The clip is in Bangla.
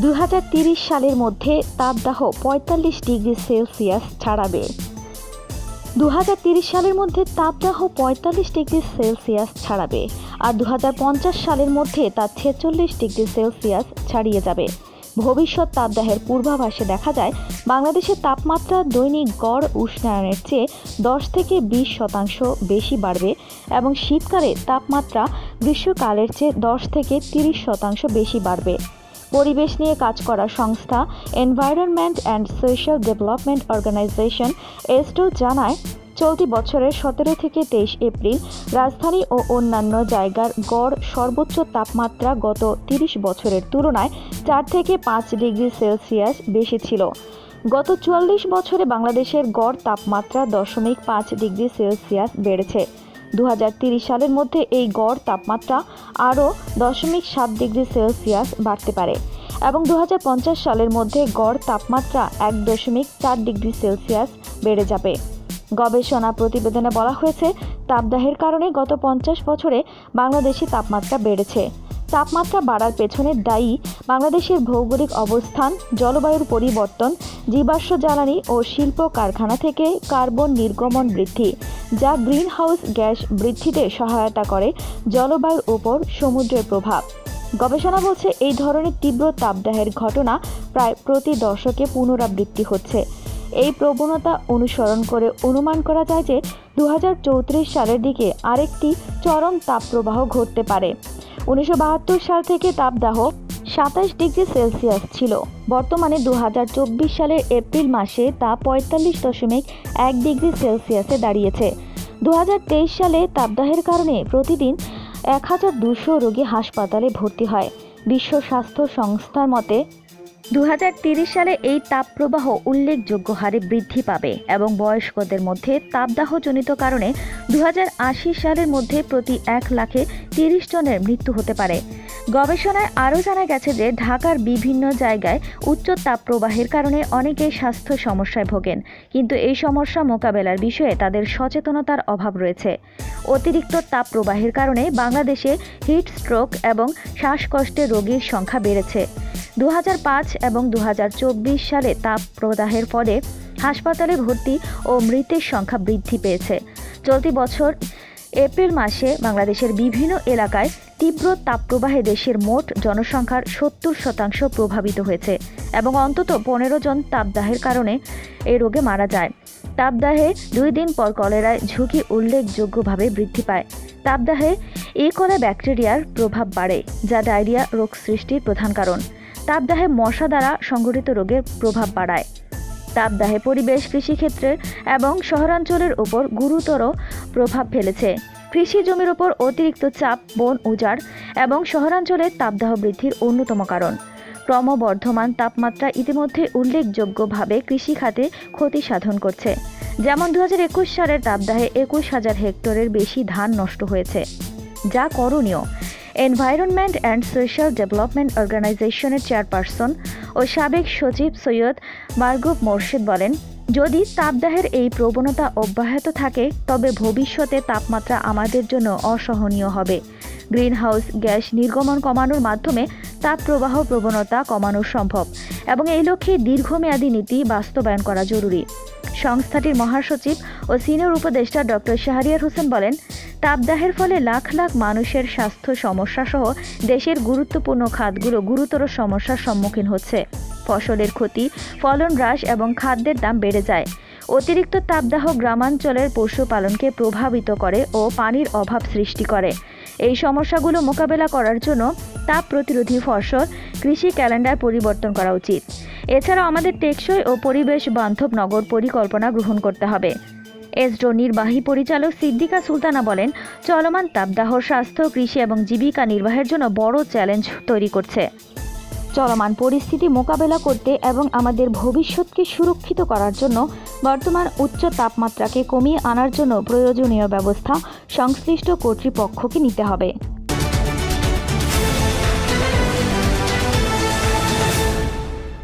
দু সালের মধ্যে তাপদাহ পঁয়তাল্লিশ ডিগ্রি সেলসিয়াস ছাড়াবে। দু সালের মধ্যে তাপদাহ পঁয়তাল্লিশ ডিগ্রি সেলসিয়াস ছাড়াবে আর দু হাজার পঞ্চাশ সালের মধ্যে তা ছেচল্লিশ ডিগ্রি সেলসিয়াস ছাড়িয়ে যাবে। ভবিষ্যৎ তাপদাহের পূর্বাভাসে দেখা যায়, বাংলাদেশের তাপমাত্রা দৈনিক গড় উষ্ণায়নের চেয়ে দশ থেকে বিশ শতাংশ বেশি বাড়বে এবং শীতকালে তাপমাত্রা গ্রীষ্মকালের চেয়ে দশ থেকে তিরিশ শতাংশ বেশি বাড়বে। পরিবেশ নিয়ে কাজ করা সংস্থা environment and social development organisation ESDO জানায়, চলতি বছরের সতেরো থেকে তেইশ এপ্রিল রাজধানী ও অন্যান্য জায়গার গড় সর্বোচ্চ তাপমাত্রা গত তিরিশ বছরের তুলনায় চার থেকে পাঁচ ডিগ্রি সেলসিয়াস বেশি ছিল। গত চুয়াল্লিশ বছরে বাংলাদেশের গড় তাপমাত্রা দশমিক পাঁচ ডিগ্রি সেলসিয়াস বেড়েছে। দু সালের মধ্যে এই গড় তাপমাত্রা আরও দশমিক সাত ডিগ্রি সেলসিয়াস বাড়তে পারে এবং দু হাজার পঞ্চাশ সালের মধ্যে গড় তাপমাত্রা এক দশমিক চার ডিগ্রি সেলসিয়াস বেড়ে যাবে। গবেষণা প্রতিবেদনে বলা হয়েছে, তাপদাহের কারণে গত পঞ্চাশ বছরে বাংলাদেশি তাপমাত্রা বেড়েছে। তাপমাত্রা বাড়ার পেছনে দায়ী বাংলাদেশের ভৌগোলিক অবস্থান, জলবায়ুর পরিবর্তন, জীবাশ্ম জ্বালানি ও শিল্প কারখানা থেকে কার্বন নির্গমন বৃদ্ধি, যা গ্রিনহাউস গ্যাস বৃদ্ধিতে সহায়তা করে জলবায়ুর উপর সমুদ্রের প্রভাব। গবেষণা বলছে এই ধরনের তীব্র তাপদাহের ঘটনা প্রায় প্রতি দশকে পুনরাবৃত্তি হচ্ছে। এই প্রবণতা অনুসরণ করে অনুমান করা যায় যে দু হাজার চৌত্রিশ সালের দিকে আরেকটি চরম তাপপ্রবাহ ঘটতে পারে। উনিশশো বাহাত্তর সাল থেকে তাপদাহ সাতাশ ডিগ্রি সেলসিয়াস ছিল। বর্তমানে দু হাজার চব্বিশ সালের এপ্রিল মাসে তা পঁয়তাল্লিশ দশমিক এক ডিগ্রি সেলসিয়াসে দাঁড়িয়েছে। দু হাজার তেইশ সালে তাপদাহের কারণে প্রতিদিন এক হাজার দুশো রোগী হাসপাতালে ভর্তি হয়। বিশ্ব স্বাস্থ্য সংস্থার মতে দু সালে এই তাপপ্রবাহ উল্লেখযোগ্য হারে বৃদ্ধি পাবে এবং বয়স্কদের মধ্যে তাপদাহজনিত কারণে দু হাজার আশি সালের মধ্যে প্রতি এক লাখে তিরিশ জনের মৃত্যু হতে পারে। গবেষণায় আরও জানা গেছে যে ঢাকার বিভিন্ন জায়গায় উচ্চ তাপপ্রবাহের কারণে অনেকেই স্বাস্থ্য সমস্যায় ভোগেন, কিন্তু এই সমস্যা মোকাবেলার বিষয়ে তাদের সচেতনতার অভাব রয়েছে। অতিরিক্ত তাপপ্রবাহের কারণে বাংলাদেশে হিট স্ট্রোক এবং শ্বাসকষ্টের রোগীর সংখ্যা বেড়েছে। দু হাজার পাঁচ এবং দু হাজার চব্বিশ সালে তাপ প্রদাহের ফলে হাসপাতালে ভর্তি ও মৃতের সংখ্যা বৃদ্ধি পেয়েছে। চলতি বছর এপ্রিল মাসে বাংলাদেশের বিভিন্ন এলাকায় তীব্র তাপপ্রবাহে দেশের মোট জনসংখ্যার সত্তর শতাংশ প্রভাবিত হয়েছে এবং অন্তত পনেরো জন তাপদাহের কারণে এই রোগে মারা যায়। তাপদাহে দুই দিন পর কলেরায় ঝুঁকি উল্লেখযোগ্যভাবে বৃদ্ধি পায়। তাপদাহে ই কোলা ব্যাকটেরিয়ার প্রভাব বাড়ে, যা ডায়রিয়া রোগ সৃষ্টির প্রধান কারণ। তাপদাহে মশা দ্বারা সংঘটিত রোগের প্রভাব বাড়ায়। তাপদাহে পরিবেশ কৃষিক্ষেত্রের এবং শহরাঞ্চলের উপর গুরুতর প্রভাব ফেলেছে। কৃষি জমির ওপর অতিরিক্ত চাপ, বন উজাড় এবং শহরাঞ্চলে তাপদাহ বৃদ্ধির অন্যতম কারণ। ক্রমবর্ধমান তাপমাত্রা ইতিমধ্যে উল্লেখযোগ্যভাবে কৃষি খাতে ক্ষতি সাধন করছে। যেমন দু হাজার একুশ সালের তাপদাহে একুশ হাজার হেক্টরের বেশি ধান নষ্ট হয়েছে। যা করণীয়। এনভায়রনমেন্ট অ্যান্ড সোশ্যাল ডেভেলপমেন্ট অর্গানাইজেশনের চেয়ারপারসন ও সাবেক সচিব সৈয়দ মারগুব মোর্শেদ বলেন, যদি তাপদাহের এই প্রবণতা অব্যাহত থাকে, তবে ভবিষ্যতে তাপমাত্রা আমাদের জন্য অসহনীয় হবে। গ্রিনহাউস গ্যাস নির্গমন কমানোর মাধ্যমে তাপ প্রবাহ প্রবণতা কমানো সম্ভব এবং এই লক্ষ্যে দীর্ঘমেয়াদী নীতি বাস্তবায়ন করা জরুরি। সংস্থাটির মহাসচিব ও সিনিয়র উপদেষ্টা ডক্টর শাহরিয়ার হোসেন বলেন, তাপদাহের ফলে লাখ লাখ মানুষের স্বাস্থ্য সমস্যা সহ দেশের গুরুত্বপূর্ণ খাতগুলো গুরুতর সমস্যার সম্মুখীন হচ্ছে। ফসলের ক্ষতি, ফলন হ্রাস এবং খাদ্যের দাম বেড়ে যায়। অতিরিক্ত তাপদাহ গ্রামাঞ্চলের পশুপালনকে প্রভাবিত করে ও পানির অভাব সৃষ্টি করে। এই সমস্যাগুলো মোকাবেলা করার জন্য তাপ প্রতিরোধী ফসল কৃষি ক্যালেন্ডার পরিবর্তন করা উচিত। এছাড়াও আমাদের টেকসই ও পরিবেশ বান্ধব নগর পরিকল্পনা গ্রহণ করতে হবে। এসডো নির্বাহী পরিচালক সিদ্দিকা সুলতানা বলেন, চলমান তাপদাহ স্বাস্থ্য, কৃষি এবং জীবিকা নির্বাহের জন্য বড় চ্যালেঞ্জ তৈরি করছে। চলমান পরিস্থিতি মোকাবেলা করতে এবং আমাদের ভবিষ্যৎকে সুরক্ষিত করার জন্য বর্তমান উচ্চ তাপমাত্রাকে কমিয়ে আনার জন্য প্রয়োজনীয় ব্যবস্থা সংশ্লিষ্ট কর্তৃপক্ষকে নিতে হবে।